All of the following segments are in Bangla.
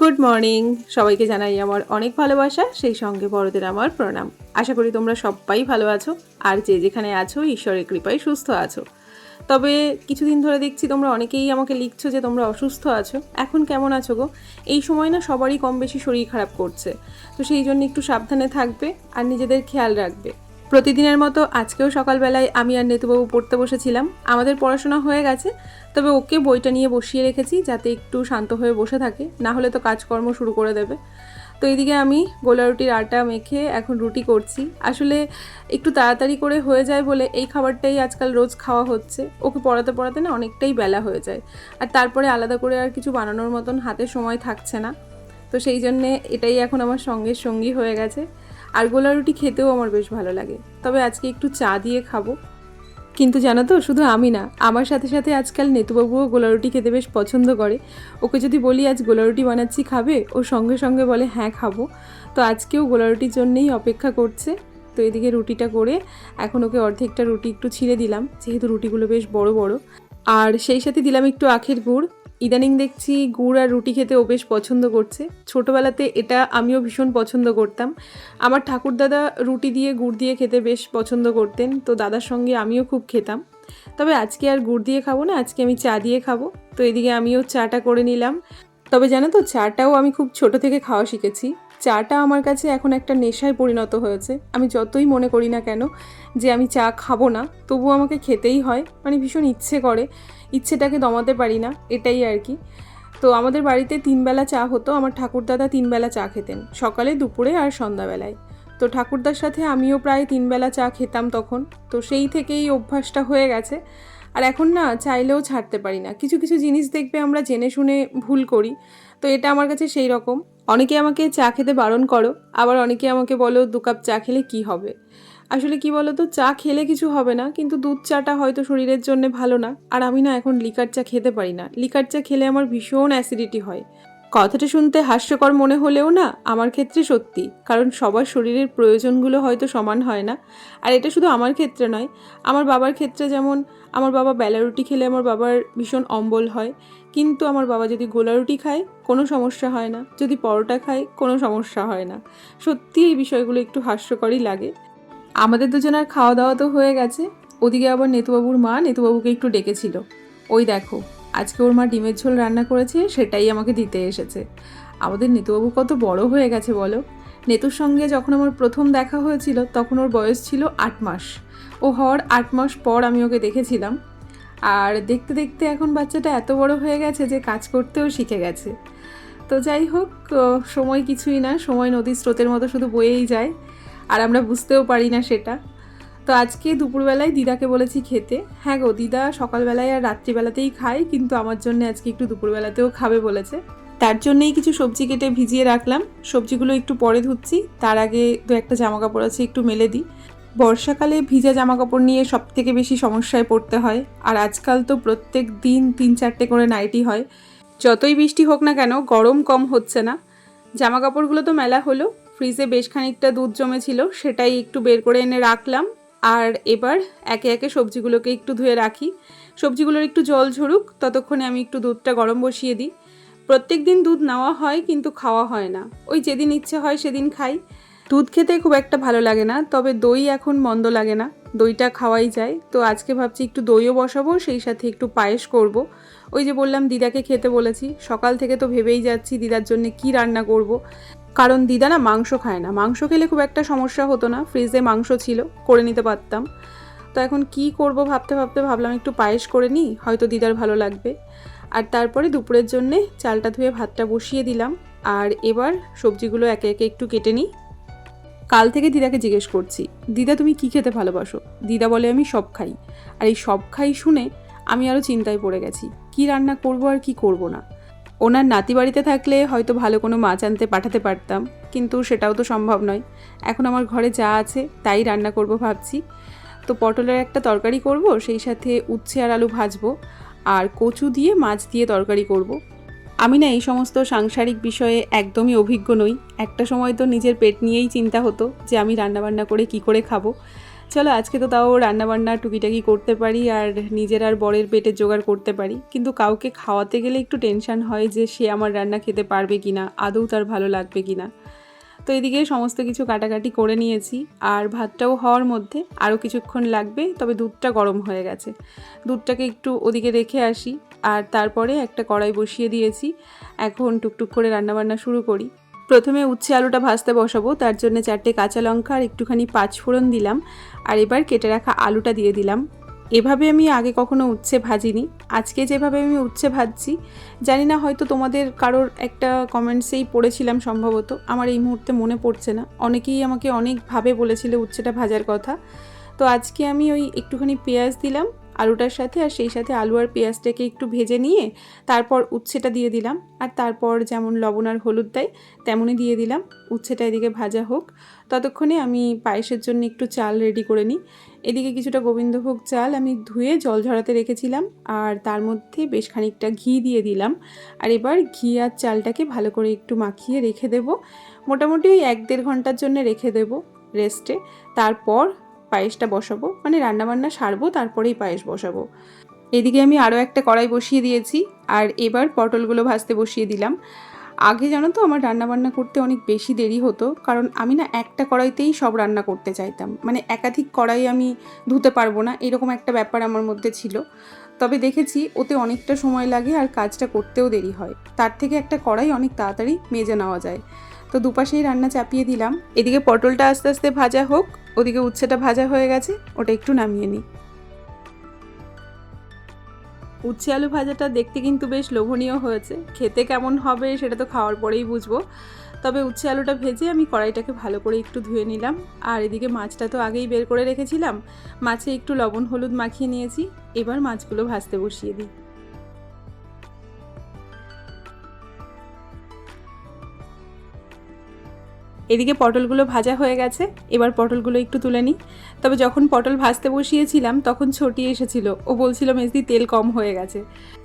গুড মর্নিং সবাইকে জানাই আমার অনেক ভালোবাসা, সেই সঙ্গে বড়দের আমার প্রণাম। আশা করি তোমরা সবাই ভালো আছো আর যে যেখানে আছো, ঈশ্বরের কৃপায় সুস্থ আছো। তবে কিছুদিন ধরে দেখছি তোমরা অনেকেই আমাকে লিখছো যে তোমরা অসুস্থ আছো। এখন কেমন আছো গো? এই সময় না সবারই কম বেশি শরীর খারাপ করছে। তো সেই জন্য একটু সাবধানে থাকবে আর নিজেদের খেয়াল রাখবে। প্রতিদিনের মতো আজকেও সকালবেলায় আমি আর নেতুবাবু পড়তে বসেছিলাম। আমাদের পড়াশোনা হয়ে গেছে, তবে ওকে বইটা নিয়ে বসিয়ে রেখেছি যাতে একটু শান্ত হয়ে বসে থাকে, না হলে তো কাজকর্ম শুরু করে দেবে। তো এইদিকে আমি গোলা রুটির আটা মেখে এখন রুটি করছি। আসলে একটু তাড়াতাড়ি করে হয়ে যায় বলে এই খাবারটাই আজকাল রোজ খাওয়া হচ্ছে। ওকে পড়াতে পড়াতে না অনেকটাই বেলা হয়ে যায়। আর তারপরে আলাদা করে আর কিছু বানানোর মতন হাতে সময় থাকছে না। তো সেই জন্যে এটাই এখন আমার সঙ্গে সঙ্গী হয়ে গেছে। আর গোলা রুটি খেতেও আমার বেশ ভালো লাগে। তবে আজকে একটু চা দিয়ে খাব। কিন্তু জানো তো, শুধু আমি না, আমার সাথে সাথে আজকাল নেতুবাবুও গোলা রুটি খেতে বেশ পছন্দ করে। ওকে যদি বলি আজ গোলা রুটি বানাচ্ছি খাবে, ও সঙ্গে সঙ্গে বলে হ্যাঁ খাব। তো আজকেও গোলা রুটির জন্যেই অপেক্ষা করছে। তো এদিকে রুটিটা করে এখন ওকে অর্ধেকটা রুটি একটু ছিঁড়ে দিলাম, যেহেতু রুটিগুলো বেশ বড় বড়। আর সেই সাথে দিলাম একটু আখের গুড়। ইদানিং দেখছি গুড় আর রুটি খেতে ও বেশ পছন্দ করছে। ছোটোবেলাতে এটা আমিও ভীষণ পছন্দ করতাম। আমার ঠাকুরদাদা রুটি দিয়ে, গুড় দিয়ে খেতে বেশ পছন্দ করতেন, তো দাদার সঙ্গে আমিও খুব খেতাম। তবে আজকে আর গুড় দিয়ে খাব না, আজকে আমি চা দিয়ে খাব। তো এদিকে আমিও চাটা করে নিলাম। তবে জানো তো, চাটাও আমি খুব ছোট থেকে খাওয়া শিখেছি। চাটা আমার কাছে এখন একটা নেশায় পরিণত হয়েছে। আমি যতই মনে করি না কেন যে আমি চা খাব না, তবুও আমাকে খেতেই হয়। মানে ভীষণ ইচ্ছে করে। ইচ্ছেটাকে দমাতে পারি না, এটাই আর কি। তো আমাদের বাড়িতে তিনবেলা চা হতো, আমার ঠাকুরদাদা তিনবেলা চা খেতেন, সকালে, দুপুরে আর সন্ধ্যাবেলায়। তো ঠাকুরদার সাথে আমিও প্রায় তিনবেলা চা খেতাম তখন। তো সেই থেকেই অভ্যাসটা হয়ে গেছে। আর এখন না চাইলেও ছাড়তে পারি না। কিছু কিছু জিনিস দেখবে আমরা জেনে শুনে ভুল করি। তো এটা আমার কাছে সেই রকম। অনেকে আমাকে চা খেতে বারণ করো, আবার অনেকে আমাকে বলো দু কাপ চা খেলে কি হবে? আসলে কি বলো তো চা খেলে কিছু হবে না, কিন্তু দুধ চাটা হয়তো শরীরের জন্য ভালো না। আর আমি না এখন লিকার চা খেতে পারি না। লিকার চা খেলে আমার ভীষণ অ্যাসিডিটি হয়। কথাটা শুনতে হাস্যকর মনে হলেও না, আমার ক্ষেত্রে সত্যি। কারণ সবার শরীরের প্রয়োজনগুলো হয়তো সমান হয় না। আর এটা শুধু আমার ক্ষেত্রে নয়, আমার বাবার ক্ষেত্রে যেমন, আমার বাবা বেলা রুটি খেলে আমার বাবার ভীষণ অম্বল হয়। কিন্তু আমার বাবা যদি গোলা রুটি খায়, কোনো সমস্যা হয় না। যদি পরোটা খায়, কোনো সমস্যা হয় না। সত্যি এই বিষয়গুলো একটু হাস্যকরই লাগে। আমাদের দুজনের খাওয়া দাওয়া তো হয়ে গেছে। ওদিকে আবার নেতুবাবুর মা নেতুবাবুকে একটু ডেকেছিল। ওই দেখো। আজকে ওর মা ডিমের ঝোল রান্না করেছে, সেটাই আমাকে দিতে এসেছে। আমাদের নেতুবাবু কত বড় হয়ে গেছে, বলো? নেতুর সঙ্গে যখন আমার প্রথম দেখা হয়েছিল, তখন ওর বয়স ছিল আট মাস। ও হওয়ার আট মাস পর আমি ওকে দেখেছিলাম। আর দেখতে দেখতে এখন বাচ্চাটা এত বড় হয়ে গেছে যে কাজ করতেও শিখে গেছে। তো যাই হোক সময় কিছুই না, সময় নদীর স্রোতের মতো শুধু বয়েই যায়। আর আমরা বুঝতেও পারি না সেটা। তো আজকে দুপুরবেলায় দিদাকে বলেছি খেতে। হ্যাঁ গো, দিদা সকালবেলায় আর রাত্রিবেলাতেই খায়, কিন্তু আমার জন্য আজকে একটু দুপুরবেলাতেও খাবে বলেছে। তার জন্যই কিছু সবজি কেটে ভিজিয়ে রাখলাম। সবজিগুলো একটু পরে ধুচ্ছি, তার আগে দু একটা জামা কাপড় আছে একটু মেলে দিই। বর্ষাকালে ভিজা জামা কাপড় নিয়ে সব থেকে বেশি সমস্যায় পড়তে হয়, আর আজকাল তো প্রত্যেক দিন তিন চারটে করে নাইটি হয়। যতই বৃষ্টি হোক না কেন, গরম কম হচ্ছে না। জামা কাপড়গুলো তো মেলা হলো, ফ্রিজে বেশ খানিকটা দুধ জমেছিল, সেটাই একটু বের করে এনে রাখলাম। আর এবার একে একে সবজিগুলোকে একটু ধুয়ে রাখি। সবজিগুলোর একটু জল ঝরুক, ততক্ষণে আমি একটু দুধটা গরম বসিয়ে দিই। প্রত্যেক দিন দুধ নেওয়া হয় কিন্তু খাওয়া হয় না। ওই যেদিন ইচ্ছে হয় সেদিন খাই। দুধ খেতে খুব একটা ভালো লাগে না, তবে দই এখন মন্দ লাগে না। দইটা খাওয়াই যায়। তো আজকে ভাবছি একটু দইও বসাবো, সেই সাথে একটু পায়েস করব। ওই যে বললাম, দিদাকে খেতে বলেছি। সকাল থেকে তো ভেবেই যাচ্ছি দিদার জন্য কি রান্না করব। কারণ দিদা না মাংস খায় না। মাংস খেলে খুব একটা সমস্যা হতো না। ফ্রিজে মাংস ছিল, করে নিতে পারতাম। তো এখন কি করব ভাবতে ভাবতে ভাবলাম একটু পায়েস করে নিই, হয়তো দিদার ভালো লাগবে। আর তারপরে দুপুরের জন্যে চালটা ধুয়ে ভাতটা বসিয়ে দিলাম। আর এবার সবজিগুলো একে একে একটু কেটে নিই। কাল থেকে দিদাকে জিজ্ঞেস করছি, দিদা, তুমি কি খেতে ভালোবাসো? দিদা বলে, আমি সব খাই। আর এই সব খাই শুনে আমি আরও চিন্তায় পড়ে গেছি, কি রান্না করব আর কি করব না। ওনার নাতি বাড়িতে থাকলে হয়তো ভালো কোনো মাছ আনতে পাঠাতে পারতাম, কিন্তু সেটাও তো সম্ভব নয়। এখন আমার ঘরে যা আছে তাই রান্না করব ভাবছি। তো পটলের একটা তরকারি করব, সেই সাথে উচ্ছে আর আলু ভাজবো, আর কচু দিয়ে মাছ দিয়ে তরকারি করব। আমি না এই সমস্ত সাংসারিক বিষয়ে একদমই অভিজ্ঞ নই। একটা সময় তো নিজের পেট নিয়েই চিন্তা হতো যে আমি রান্নাবান্না করে কি করে খাব। চলো, আজকে তো তাও রান্নাবান্না টুকিটাকি করতে পারি আর নিজের আর বরের পেটে জোগাড় করতে পারি। কিন্তু কাউকে খাওয়াতে গেলে একটু টেনশন হয় যে সে আমার রান্না খেতে পারবে কি না আদৌ তার ভালো লাগবে কি না তো এদিকে সমস্ত কিছু কাটাকাটি করে নিয়েছি আর ভাতটাও হওয়ার মধ্যে আরও কিছুক্ষণ লাগবে, তবে দুধটা গরম হয়ে গেছে। দুধটাকে একটু ওদিকে রেখে আসি আর তারপরে একটা কড়াই বসিয়ে দিয়েছি। এখন টুকটুক করে রান্নাবান্না শুরু করি। প্রথমে উচ্ছে আলুটা ভাজতে বসাবো, তার জন্য চারটে কাঁচা লঙ্কা আর একটুখানি পাঁচফোড়ন দিলাম, আর এবার কেটে রাখা আলুটা দিয়ে দিলাম। এভাবে আমি আগে কখনো উচ্ছে ভাজিনি, আজকে যেভাবে আমি উচ্ছে ভাজছি, জানি না হয়তো তোমাদের কারোর একটা কমেন্টসেই পড়েছিলাম সম্ভবত, আমার এই মুহূর্তে মনে পড়ছে না, অনেকেই আমাকে অনেকভাবে বলেছিল উচ্ছেটা ভাজার কথা। তো আজকে আমি ওই একটুখানি পেঁয়াজ দিলাম আলুটার সাথে আর সেই সাথে আলু আর পেঁয়াজটাকে একটু ভেজে নিয়ে তারপর উচ্ছেটা দিয়ে দিলাম। আর তারপর যেমন লবণ আর হলুদ দেয়, তেমনই দিয়ে দিলাম। উচ্ছেটা এদিকে ভাজা হোক। ততক্ষণে আমি পায়েসের জন্য একটু চাল রেডি করে নিই। এদিকে কিছুটা গোবিন্দভোগ চাল আমি ধুয়ে জল ঝরাতে রেখেছিলাম। আর তার মধ্যে বেশ খানিকটা ঘি দিয়ে দিলাম। আর এবার ঘি আর চালটাকে ভালো করে একটু মাখিয়ে রেখে দেব। মোটামুটি ওই এক দেড় ঘণ্টার জন্য রেখে দেব রেস্টে। তারপর পায়েসটা বসাবো মানে রান্নাবান্না সারবো, তারপরেই পায়েস বসাবো। এদিকে আমি আরও একটা কড়াই বসিয়ে দিয়েছি, আর এবার পটলগুলো ভাজতে বসিয়ে দিলাম। আগে জানো তো আমার রান্নাবান্না করতে অনেক বেশি দেরি হতো, কারণ আমি না একটা কড়াইতেই সব রান্না করতে চাইতাম। মানে একাধিক কড়াই আমি ধুতে পারব না, এরকম একটা ব্যাপার আমার মধ্যে ছিল। তবে দেখেছি ওতে অনেকটা সময় লাগে আর কাজটা করতেও দেরি হয়। তার থেকে একটা কড়াই অনেক তাড়াতাড়ি মেজে নেওয়া যায়। তো দুপাশেই রান্না চাপিয়ে দিলাম। এদিকে পটলটা আস্তে আস্তে ভাজা হোক ওদিকে উচ্ছেটা ভাজা হয়ে গেছে, ওটা একটু নামিয়ে নিই। উচ্ছে আলু ভাজাটা দেখতে কিন্তু বেশ লোভনীয় হয়েছে। খেতে কেমন হবে সেটা তো খাওয়ার পরেই বুঝব। তবে উচ্ছে আলুটা ভেজে আমি কড়াইটাকে ভালো করে একটু ধুয়ে নিলাম। আর এদিকে মাছটা তো আগেই বের করে রেখেছিলাম। মাছে একটু লবণ, হলুদ মাখিয়ে নিয়েছি। এবার মাছগুলো ভাজতে বসিয়ে দিই। এদিকে পটলগুলো ভাজা হয়ে গেছে। এবার পটলগুলো একটু তুলে নিই। তবে যখন পটল ভাজতে বসিয়েছিলাম, তখন ছটি এসেছিল। ও বলছিল, মেজদি, তেল কম হয়ে গেছে।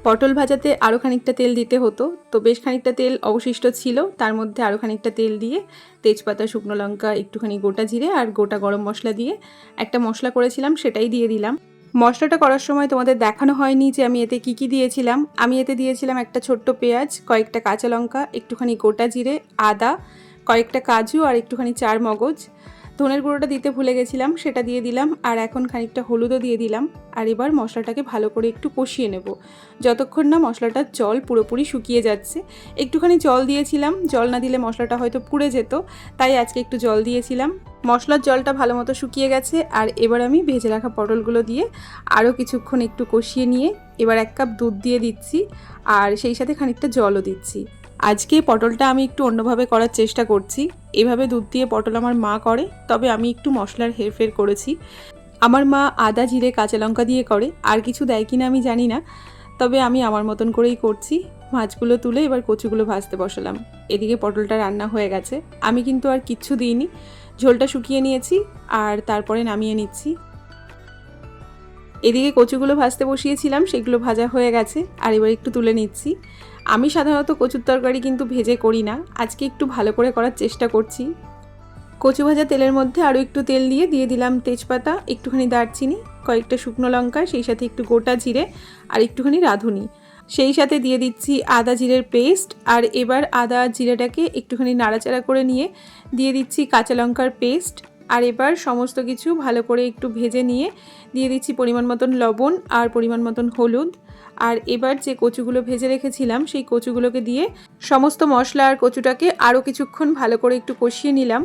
পটল ভাজাতে আরও খানিকটা তেল দিতে হতো। তো বেশ খানিকটা তেল অবশিষ্ট ছিল। তার মধ্যে আরও খানিকটা তেল দিয়ে তেজপাতা, শুকনো লঙ্কা, একটুখানি গোটা জিরে আর গোটা গরম মশলা দিয়ে একটা মশলা করেছিলাম, সেটাই দিয়ে দিলাম। মশলাটা করার সময় তোমাদের দেখানো হয়নি যে আমি এতে কি কি দিয়েছিলাম। আমি এতে দিয়েছিলাম একটা ছোট্ট পেঁয়াজ, কয়েকটা কাঁচা লঙ্কা, একটুখানি গোটা জিরে, আদা কয়েকটা কাজু আর একটুখানি চার মগজ। ধনের গুঁড়োটা দিতে ভুলে গেছিলাম, সেটা দিয়ে দিলাম আর এখন খানিকটা হলুদও দিয়ে দিলাম। আর এবার মশলাটাকে ভালো করে একটু কষিয়ে নেব। যতক্ষণ না মশলাটার জল পুরোপুরি শুকিয়ে যাচ্ছে, একটুখানি জল দিয়েছিলাম। জল না দিলে মশলাটা হয়তো পুড়ে যেত, তাই আজকে একটু জল দিয়েছিলাম। মশলার জলটা ভালো মতো শুকিয়ে গেছে আর এবার আমি ভেজে রাখা পটলগুলো দিয়ে আরও কিছুক্ষণ একটু কষিয়ে নিয়ে এবার এক কাপ দুধ দিয়ে দিচ্ছি আর সেই সাথে খানিকটা জলও দিচ্ছি। আজকে পটলটা আমি একটু অন্যভাবে করার চেষ্টা করছি। এভাবে দুধ দিয়ে পটল আমার মা করে, তবে আমি একটু মশলার হেরফের করেছি। আমার মা আদা, জিরে, কাঁচা লঙ্কা দিয়ে করে, আর কিছু দেয় কিনা আমি জানি না, তবে আমি আমার মতন করেই করছি। মাছগুলো তুলে এবার কচুগুলো ভাজতে বসালাম। এদিকে পটলটা রান্না হয়ে গেছে। আমি কিন্তু আর কিচ্ছু দিইনি। ঝোলটা শুকিয়ে নিয়েছি, আর তারপরে নামিয়ে নিচ্ছি। এদিকে কচুগুলো ভাজতে বসিয়েছিলাম, সেগুলো ভাজা হয়ে গেছে, আর এবার একটু তুলে নিচ্ছি। আমি সাধারণত কচুর তরকারি কিন্তু ভেজে করি না। আজকে একটু ভালো করে করার চেষ্টা করছি। কচু ভাজা তেলের মধ্যে আরও একটু তেল দিয়ে দিয়ে দিলাম তেজপাতা, একটুখানি দারচিনি, কয়েকটা শুকনো লঙ্কা, সেই সাথে একটু গোটা জিরে আর একটুখানি রাঁধুনি। সেই সাথে দিয়ে দিচ্ছি আদা জিরের পেস্ট আর এবার আদা জিরেটাকে একটুখানি নাড়াচাড়া করে নিয়ে দিয়ে দিচ্ছি কাঁচা লঙ্কার পেস্ট। আর এবার সমস্ত কিছু ভালো করে একটু ভেজে নিয়ে দিয়ে দিচ্ছি পরিমাণ মতন লবণ আর পরিমাণ মতন হলুদ। আর এবার যে কচুগুলো ভেজে রেখেছিলাম, সেই কচুগুলোকে দিয়ে সমস্ত মশলা আর কচুটাকে আরও কিছুক্ষণ ভালো করে একটু কষিয়ে নিলাম।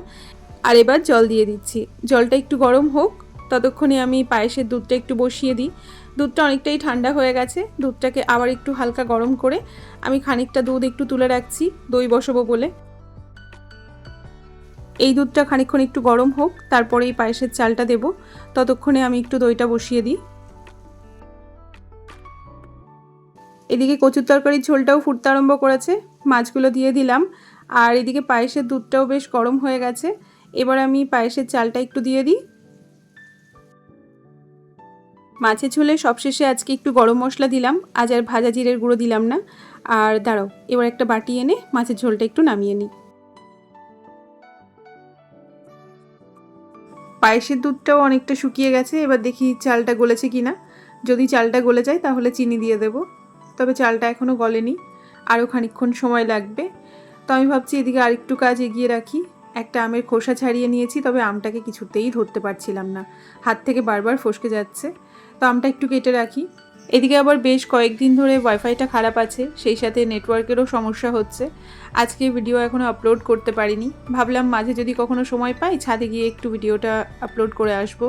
আর এবার জল দিয়ে দিচ্ছি। জলটা একটু গরম হোক, ততক্ষণে আমি পায়েসের দুধটা একটু বসিয়ে দিই। দুধটা অনেকটাই ঠান্ডা হয়ে গেছে, দুধটাকে আবার একটু হালকা গরম করে আমি খানিকটা দুধ একটু তুলে রাখছি, দই বসাবো বলে। এই দুধটা খানিকক্ষণ একটু গরম হোক তারপরে এই পায়েসের চালটা দেব। ততক্ষণে আমি একটু দইটা বসিয়ে দিই। এদিকে কচুর তরকারির ঝোলটাও ফুটতে আরম্ভ করেছে, মাছগুলো দিয়ে দিলাম। আর এদিকে পায়েসের দুধটাও বেশ গরম হয়ে গেছে। এবার আমি পায়েসের চালটা একটু দিয়ে দিই। মাছের ঝোলে সবশেষে আজকে একটু গরম মশলা দিলাম, আজ আর ভাজা জিরের গুঁড়ো দিলাম না। আর দাঁড়াও, এবার একটা বাটি এনে মাছের ঝোলটা একটু নামিয়ে নিই। পায়েসের দুধটাও অনেকটা শুকিয়ে গেছে, এবার দেখি চালটা গলেছে কি না যদি চালটা গলে যায় তাহলে চিনি দিয়ে দেবো। তবে চালটা এখনও গলেনি, আরও খানিকক্ষণ সময় লাগবে। তো আমি ভাবছি এদিকে আরেকটু কাজ এগিয়ে রাখি। একটা আমের খোসা ছাড়িয়ে নিয়েছি, তবে আমটাকে কিছুতেই ধরতে পারছিলাম না। হাত থেকে বারবার ফসকে যাচ্ছে। তো আমটা একটু কেটে রাখি। এদিকে আবার বেশ কয়েকদিন ধরে ওয়াইফাইটা খারাপ আছে, সেই সাথে নেটওয়ার্কেরও সমস্যা হচ্ছে। আজকে ভিডিও এখনও আপলোড করতে পারিনি। ভাবলাম মাঝে যদি কখনো সময় পাই, ছাদে গিয়ে একটু ভিডিওটা আপলোড করে আসব।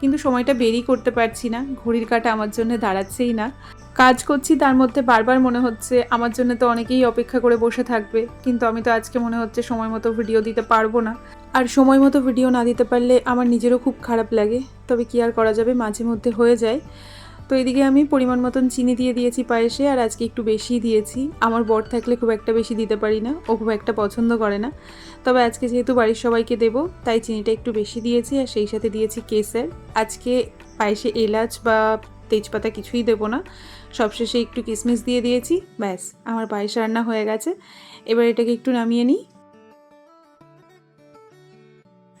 কিন্তু সময়টা বেরই করতে পারছি না। ঘড়ির কাটা আমার জন্য দাঁড়াচ্ছেই না। কাজ করছি, তার মধ্যে বারবার মনে হচ্ছে আমার জন্য তো অনেকেই অপেক্ষা করে বসে থাকবে, কিন্তু আমি তো আজকে মনে হচ্ছে সময় মতো ভিডিও দিতে পারব না। আর সময় মতো ভিডিও না দিতে পারলে আমার নিজেরও খুব খারাপ লাগে, তবে কি আর করা যাবে মাঝে মধ্যে হয়ে যায়। তো এদিকে আমি পরিমাণ মতন চিনি দিয়ে দিয়েছি পায়েসে, আর আজকে একটু বেশি দিয়েছি। আমার বর থাকলে খুব একটা বেশি দিতে পারি না, ও খুব একটা পছন্দ করে না। তবে আজকে যেহেতু বাড়ির সবাইকে দেবো, তাই চিনিটা একটু বেশি দিয়েছি, আর সেই সাথে দিয়েছি কেসের। আজকে পায়েসে এলাচ বা তেজপাতা কিছুই দেবো না। সবশেষে একটু কিশমিশ দিয়ে দিয়েছি, ব্যাস, আমার পায়েস রান্না হয়ে গেছে। এবার এটাকে একটু নামিয়ে নিই।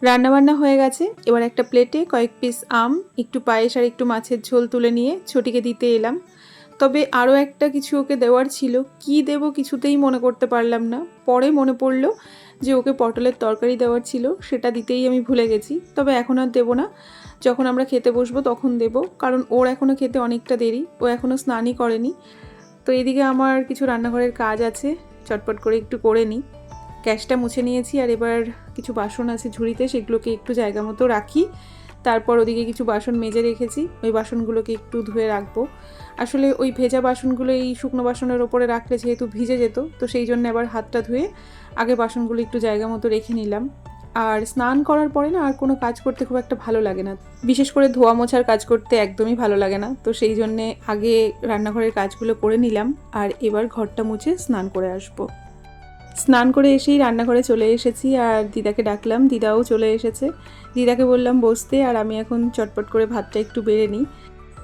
রান্নাবান্না হয়ে গেছে। এবার একটা প্লেটে কয়েক পিস আম, একটু পায়েস আর একটু মাছের ঝোল তুলে নিয়ে ছটিকে দিতে এলাম। তবে আরও একটা কিছু ওকে দেওয়ার ছিল। কি দেব কিছুতেই মনে করতে পারলাম না। পরে মনে পড়ল যে ওকে পটলের তরকারি দেওয়ার ছিল, সেটা দিতেই আমি ভুলে গেছি। তবে এখন আর দেবো না। যখন আমরা খেতে বসবো তখন দেব, কারণ ওর এখনও খেতে অনেকটা দেরি। ও এখনও স্নানই করেনি। তো এদিকে আমার কিছু রান্নাঘরের কাজ আছে। চটপট করে একটু করে নিই। গ্যাসটা মুছে নিয়েছি আর এবার কিছু বাসন আছে ঝুড়িতে, সেগুলোকে একটু জায়গা মতো রাখি। তারপর ওদিকে কিছু বাসন মেজে রেখেছি। ওই বাসনগুলোকে একটু ধুয়ে রাখব। আসলে ওই ভেজা বাসনগুলো এই শুকনো বাসনের ওপরে রাখলে যেহেতু ভিজে যেত, তো সেই জন্য আবার হাতটা ধুয়ে আগে বাসনগুলো একটু জায়গা মতো রেখে নিলাম। আর স্নান করার পরে না আর কোনো কাজ করতে খুব একটা ভালো লাগে না। বিশেষ করে ধোয়া মোছার কাজ করতে একদমই ভালো লাগে না। তো সেই জন্যে আগে রান্নাঘরের কাজগুলো করে নিলাম। আর এবার ঘরটা মুছে স্নান করে আসব। স্নান করে এসেই রান্নাঘরে চলে এসেছি আর দিদাকে ডাকলাম, দিদাও চলে এসেছে। দিদাকে বললাম, বসতে। আর আমি এখন চটপট করে ভাতটা একটু বেড়ে নিই।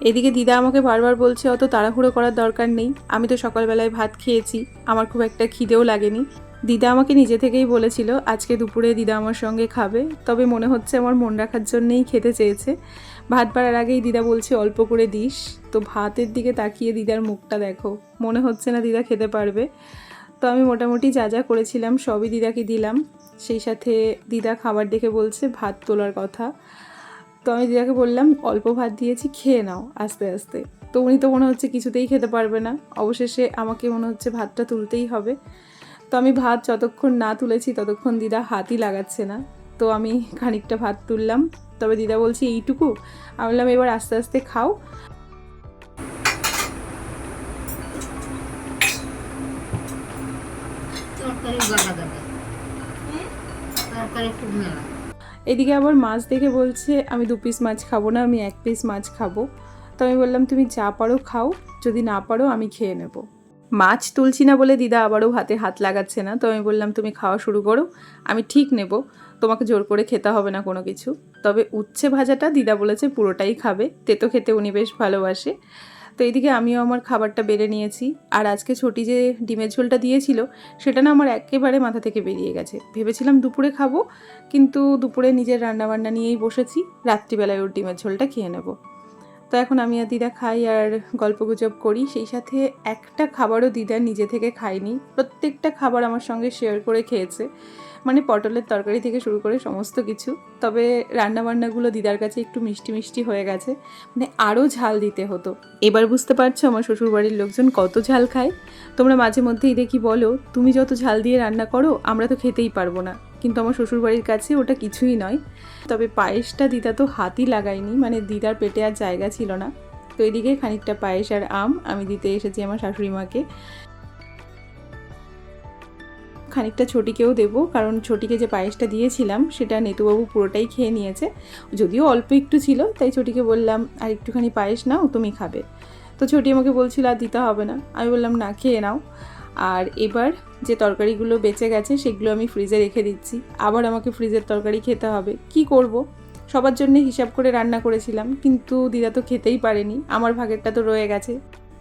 এদিকে দিদা আমাকে বারবার বলছে, অত তাড়াহুড়ো করার দরকার নেই। আমি তো সকালবেলায় ভাত খেয়েছি। আমার খুব একটা খিদেও লাগেনি। দিদা আমাকে নিজে থেকেই বলেছিল, আজকে দুপুরে দিদা আমার সঙ্গে খাবে। তবে মনে হচ্ছে আমার মন রাখার জন্যেই খেতে চেয়েছে। ভাত বাড়ার আগেই দিদা বলছে, অল্প করে দিস। তো ভাতের দিকে তাকিয়ে দিদার মুখটা দেখো। মনে হচ্ছে না দিদা খেতে পারবে। তো আমি মোটামুটি যা যা করেছিলাম সবই দিদাকে দিলাম। সেই সাথে দিদা খাবার দেখে বলছে, ভাত তোলার কথা। তো আমি দিদাকে বললাম, অল্প ভাত দিয়েছি, খেয়ে নাও আস্তে আস্তে। তো উনি তো মনে হচ্ছে কিছুতেই খেতে পারবে না। অবশেষে আমাকে মনে হচ্ছে ভাতটা তুলতেই হবে। তো আমি ভাত যতক্ষণ না তুলেছি, ততক্ষণ দিদা হাতই লাগাচ্ছে না। তো আমি খানিকটা ভাত তুললাম। তবে দিদা বলছি, এইটুকু? আমি বললাম, এবার আস্তে আস্তে খাও। এদিকে আবার মাছ দেখে বলছে, আমি দু পিস মাছ খাব না, আমি এক পিস মাছ খাব। তো আমি বললাম, তুমি যা পারো খাও, যদি না পারো আমি খেয়ে নেব। মাছ তুলছি না বলে দিদা আবারও হাতে হাত লাগাচ্ছে না। তো আমি বললাম, তুমি খাওয়া শুরু করো, আমি ঠিক নেব, তোমাকে জোর করে খেতে হবে না কোনো কিছু। তবে উচ্ছে ভাজাটা দিদা বলেছে পুরোটাই খাবে, তেতো খেতে উনি বেশ ভালোবাসে। তো এইদিকে আমিও আমার খাবারটা বেড়ে নিয়েছি। আর আজকে ছোটি যে ডিমের ঝোলটা দিয়েছিল, সেটা না আমার একেবারে মাথা থেকে বেরিয়ে গেছে। ভেবেছিলাম দুপুরে খাব, কিন্তু দুপুরে নিজের রান্নাবান্না নিয়েই বসেছি, রাত্রিবেলায় ওর ডিমের ঝোলটা খেয়ে নেব। তো এখন আমি আর দিদা খাই আর গল্পগুজব করি। সেই সাথে একটা খাবারও দিদা নিজে থেকে খাইনি প্রত্যেকটা খাবার আমার সঙ্গে শেয়ার করে খেয়েছে। মানে পটলের তরকারি থেকে শুরু করে সমস্ত কিছু। তবে রান্নাবান্নাগুলো দিদার কাছে একটু মিষ্টি মিষ্টি হয়ে গেছে। মানে আরও ঝাল দিতে হতো। এবার বুঝতে পারছ আমার শ্বশুরবাড়ির লোকজন কত ঝাল খায়। তোমরা মাঝে মধ্যেই দেখি বলো, তুমি যত ঝাল দিয়ে রান্না করো, আমরা তো খেতেই পারব না। কিন্তু আমার শ্বশুরবাড়ির কাছে ওটা কিছুই নয়। তবে পায়েসটা দিদা তো হাতই লাগায়নি মানে দিদার পেটে আর জায়গা ছিল না। তো এদিকে খানিকটা পায়েস আর আম আমি দিতে এসেছি আমার শাশুড়ি মাকে। খানিকটা ছোটিকেও দেবো, কারণ ছোটিকে যে পায়েসটা দিয়েছিলাম সেটা নেতুবাবু পুরোটাই খেয়ে নিয়েছে। যদিও অল্প একটু ছিল, তাই ছোটিকে বললাম, আর একটুখানি পায়েস নাও, তুমি খাবে। তো ছোটি আমাকে বলছিল, আর দিতে হবে না। আমি বললাম, না, খেয়ে নাও। আর এবার যে তরকারিগুলো বেঁচে গেছে, সেগুলো আমি ফ্রিজে রেখে দিচ্ছি। আবার আমাকে ফ্রিজের তরকারি খেতে হবে। কি করব? সবার জন্য হিসাব করে রান্না করেছিলাম, কিন্তু দিদা তো খেতেই পারেনি। আমার ভাগেরটা তো রয়ে গেছে।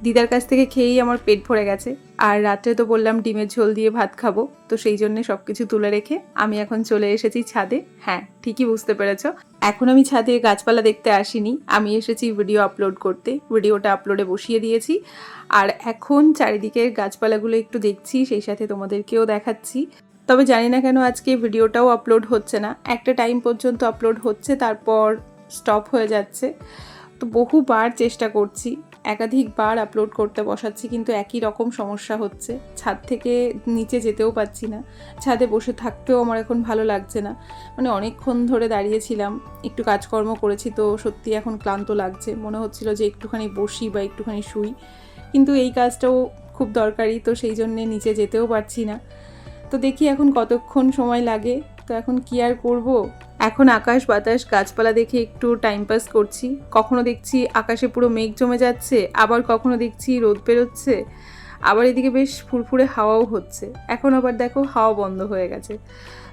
দিদার কাছ থেকে খেয়েই আমার পেট ভরে গেছে। আর রাত্রে তো বললাম ডিমের ঝোল দিয়ে ভাত খাব, তো সেই জন্য সব কিছু তুলে রেখে আমি এখন চলে এসেছি ছাদে। হ্যাঁ ঠিকই বুঝতে পেরেছ। এখন আমি ছাদে গাছপালা দেখতে আসিনি, আমি এসেছি ভিডিও আপলোড করতে। ভিডিওটা আপলোডে বসিয়ে দিয়েছি। আর এখন চারিদিকের গাছপালাগুলো একটু দেখছি, সেই সাথে তোমাদেরকেও দেখাচ্ছি। তবে জানি না কেন আজকে ভিডিওটাও আপলোড হচ্ছে না। একটা টাইম পর্যন্ত আপলোড হচ্ছে, তারপর স্টপ হয়ে যাচ্ছে। তো বহুবার চেষ্টা করছি। একাধিকবার আপলোড করতে বসাচ্ছি, কিন্তু একই রকম সমস্যা হচ্ছে। ছাদ থেকে নিচে যেতেও পাচ্ছি না। ছাদে বসে থাকতেও আমার এখন ভালো লাগছে না। মানে অনেকক্ষণ ধরে দাঁড়িয়েছিলাম, একটু কাজকর্ম করেছি তো সত্যি এখন ক্লান্ত লাগছে। মনে হচ্ছিল যে একটুখানি বসি বা একটুখানি শুই। কিন্তু এই কাজটাও খুব দরকারি, তো সেই জন্যে নিচে যেতেও পারছি না। তো দেখি এখন কতক্ষণ সময় লাগে। তো এখন কি আর করব? এখন আকাশ বাতাস গাছপালা দেখে একটু টাইম পাস করছি। কখনো দেখছি আকাশে পুরো মেঘ জমে যাচ্ছে, আবার কখনো দেখছি রোদ বেরোচ্ছে। আবার এদিকে বেশ ফুরফুরে হাওয়াও হচ্ছে। এখন আবার দেখো হাওয়া বন্ধ হয়ে গেছে।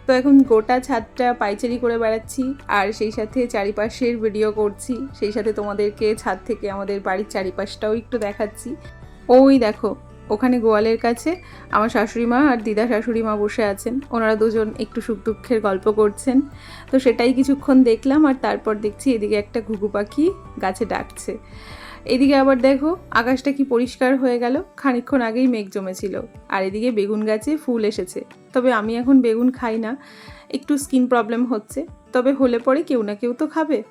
তো এখন গোটা ছাদটা পাইচারি করে বেড়াচ্ছি, আর সেই সাথে চারিপাশের ভিডিও করছি। সেই সাথে তোমাদেরকে ছাদ থেকে আমাদের বাড়ির চারিপাশটাও একটু দেখাচ্ছি। ওই দেখো ওখানে গোয়ালের কাছে আমার শাশুড়ি মা আর দিদা শাশুড়ি মা বসে আছেন। ওনারা দুজন একটু সুখ দুঃখের গল্প করছেন। তো সেটাই কিছুক্ষণ দেখলাম আর তারপর দেখছি এদিকে একটা ঘুঘু পাখি গাছে ডাকছে। এদিকে আবার দেখো, আকাশটা কি পরিষ্কার হয়ে গেল। খানিকক্ষণ আগেই মেঘ জমেছিল। আর এদিকে বেগুন গাছে ফুল এসেছে। তবে আমি এখন বেগুন খাই না। একটু স্কিন প্রবলেম হচ্ছে। তবে হলে পরে কেউ না কেউ তো খাবে।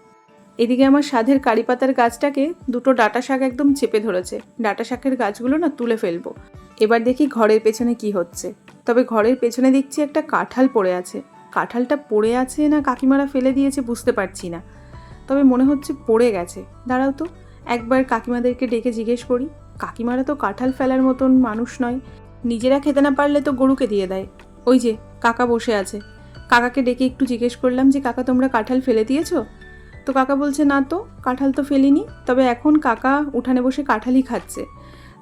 এদিকে আমার সাধের কারি পাতার গাছটাকে দুটো ডাটা শাক একদম চেপে ধরেছে। ডাটা শাকের গাছগুলো না তুলে ফেলব। এবার দেখি ঘরের পেছনে কি হচ্ছে। তবে ঘরের পেছনে দেখছি একটা কাঁঠাল পড়ে আছে। কাঁঠালটা পড়ে আছে না কাকিমারা ফেলে দিয়েছে বুঝতে পারছি না। তবে মনে হচ্ছে পড়ে গেছে। দাঁড়াও তো, একবার কাকিমাদেরকে ডেকে জিজ্ঞেস করি। কাকিমারা তো কাঁঠাল ফেলার মতন মানুষ নয়। নিজেরা খেতে না পারলে তো গরুকে দিয়ে দেয়। ওই যে, কাকা বসে আছে। কাকাকে ডেকে একটু জিজ্ঞেস করলাম যে, কাকা, তোমরা কাঁঠাল ফেলে দিয়েছ? তো কাকা বলছে, না তো, কাঁঠাল তো ফেলিনি। তবে এখন কাকা উঠানে বসে কাঁঠালই খাচ্ছে।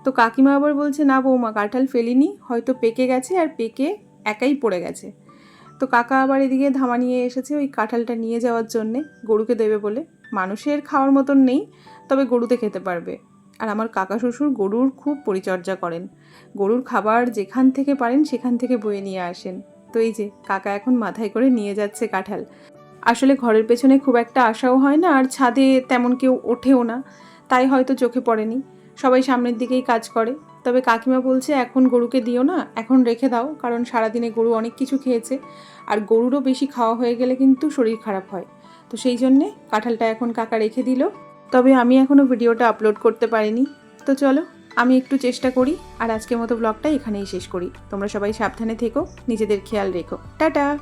তো কাকিমা আবার বলছে, না বৌমা, কাঁঠাল ফেলিনি, হয়তো পেকে গেছে আর পেকে একাই পড়ে গেছে। তো কাকা আবার এদিকে ধামা নিয়ে এসেছে ওই কাঁঠালটা নিয়ে যাওয়ার জন্যে, গরুকে দেবে বলে। মানুষের খাওয়ার মতন নেই, তবে গরুতে খেতে পারবে। আর আমার কাকা শ্বশুর গরুর খুব পরিচর্যা করেন। গরুর খাবার যেখান থেকে পারেন, সেখান থেকে বয়ে নিয়ে আসেন। তো এই যে, কাকা এখন মাথায় করে নিয়ে যাচ্ছে কাঁঠাল। আসলে ঘরের পেছনে খুব একটা আশাও হয় না, আর ছাদে তেমন কেউ ওঠেও না, তাই হয়তো চোখে পড়েনি। সবাই সামনের দিকেই কাজ করে। তবে কাকিমা বলছে, এখন গরুকে দিও না, এখন রেখে দাও, কারণ সারাদিনে গরু অনেক কিছু খেয়েছে, আর গরুরও বেশি খাওয়া হয়ে গেলে কিন্তু শরীর খারাপ হয়। তো সেই জন্যে কাঁঠালটা এখন কাকা রেখে দিল। তবে আমি এখনও ভিডিওটা আপলোড করতে পারিনি। তো চলো, আমি একটু চেষ্টা করি, আর আজকের মতো ব্লগটা এখানেই শেষ করি। তোমরা সবাই সাবধানে থেকো, নিজেদের খেয়াল রেখো। টাটা!